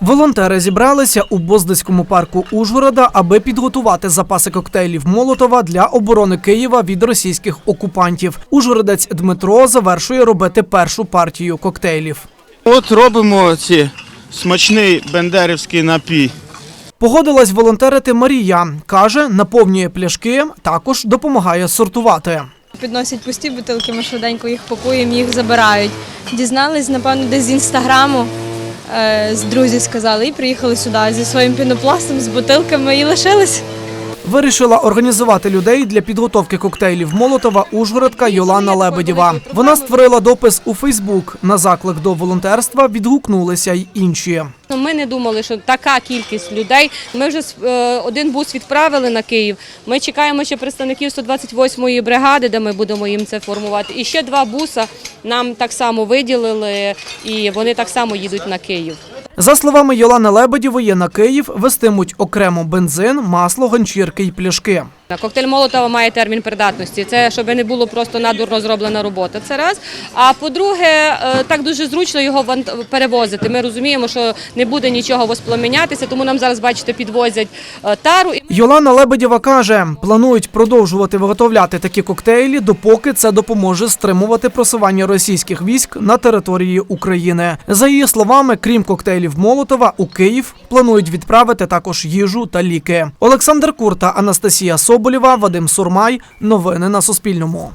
Волонтери зібралися у Боздицькому парку Ужгорода, аби підготувати запаси коктейлів Молотова для оборони Києва від російських окупантів. Ужгородець Дмитро завершує робити першу партію коктейлів. От робимо ці смачний бендерівський напій. Погодилась волонтерити Марія. Каже, наповнює пляшки, також допомагає сортувати. Підносять пусті бутилки, ми швиденько їх пакуємо, їх забирають. Дізнались, напевно, десь з інстаграму. Е, З друзі сказали, і приїхали сюди зі своїм пінопластом, з бутилками і лишились. Вирішила організувати людей для підготовки коктейлів Молотова Ужгородка Йолана Лебедєва. Вона створила допис у Фейсбук. На заклик до волонтерства відгукнулися й інші. Ну, Ми не думали, що така кількість людей. Ми вже е, один бус відправили на Київ. Ми чекаємо ще представників 128-ї бригади, де ми будемо їм це формувати. І ще два буса нам так само виділили, і вони так само їдуть на Київ. За словами Йолани Лебедєвої, на Київ вестимуть окремо бензин, масло, ганчірки й пляшки. Коктейль Молотова має термін придатності. Це щоб не було просто надурно зроблена робота. Це раз. А по-друге, е, так дуже зручно його перевозити. Ми розуміємо, що не буде нічого воспламенятися, тому нам зараз, бачите, підвозять е, тару. Йолана Лебедєва каже, планують продовжувати виготовляти такі коктейлі, допоки це допоможе стримувати просування російських військ на території України. За її словами, крім коктейлів Молотова, у Київ планують відправити також їжу та ліки. Олександр Курта, Анастасія Соболєва, Вадим Сурмай. Новини на Суспільному.